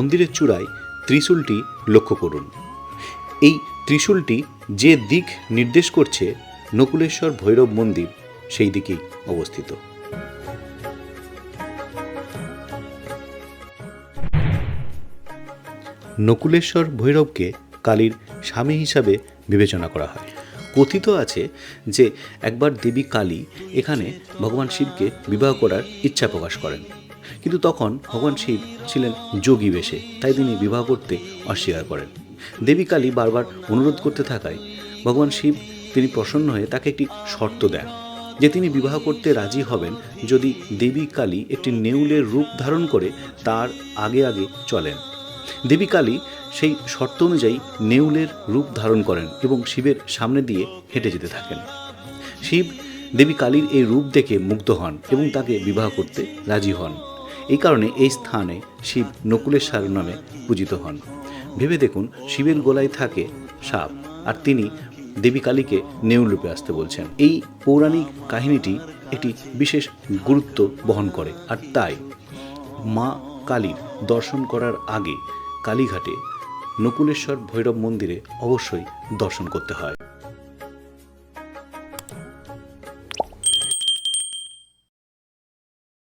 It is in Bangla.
মন্দিরের চূড়ায় ত্রিশূলটি লক্ষ্য করুন। এই ত্রিশূলটি যে দিক নির্দেশ করছে, নকুলেশ্বর ভৈরব মন্দির সেই দিকেই অবস্থিত। নকুলেশ্বর ভৈরবকে কালীর স্বামী হিসাবে বিবেচনা করা হয়। কথিত আছে যে, একবার দেবী কালী এখানে ভগবান শিবকে বিবাহ করার ইচ্ছা প্রকাশ করেন। কিন্তু তখন ভগবান শিব ছিলেন যোগী বেশে, তাই তিনি বিবাহ করতে অস্বীকার করেন। দেবী কালী বারবার অনুরোধ করতে থাকায় ভগবান শিব তিনি প্রসন্ন হয়ে তাকে একটি শর্ত দেন যে তিনি বিবাহ করতে রাজি হবেন যদি দেবী কালী একটি নেউলের রূপ ধারণ করে তার আগে আগে চলেন। দেবী কালী সেই শর্ত অনুযায়ী নেউলের রূপ ধারণ করেন এবং শিবের সামনে দিয়ে হেঁটে যেতে থাকেন। শিব দেবী কালীর এই রূপ দেখে মুগ্ধ হন এবং তাকে বিবাহ করতে রাজি হন। এই কারণে এই স্থানে শিব নকুলেশ্বর নামে পূজিত হন। ভেবে দেখুন, শিবের গোলায় থাকে সাপ, আর তিনি দেবী কালীকে নেউল রূপে আসতে বলছেন। এই পৌরাণিক কাহিনীটি একটি বিশেষ গুরুত্ব বহন করে, আর তাই মা কালীর দর্শন করার আগে কালীঘাটে নকুলেশ্বর ভৈরব মন্দিরে অবশ্যই দর্শন করতে হয়।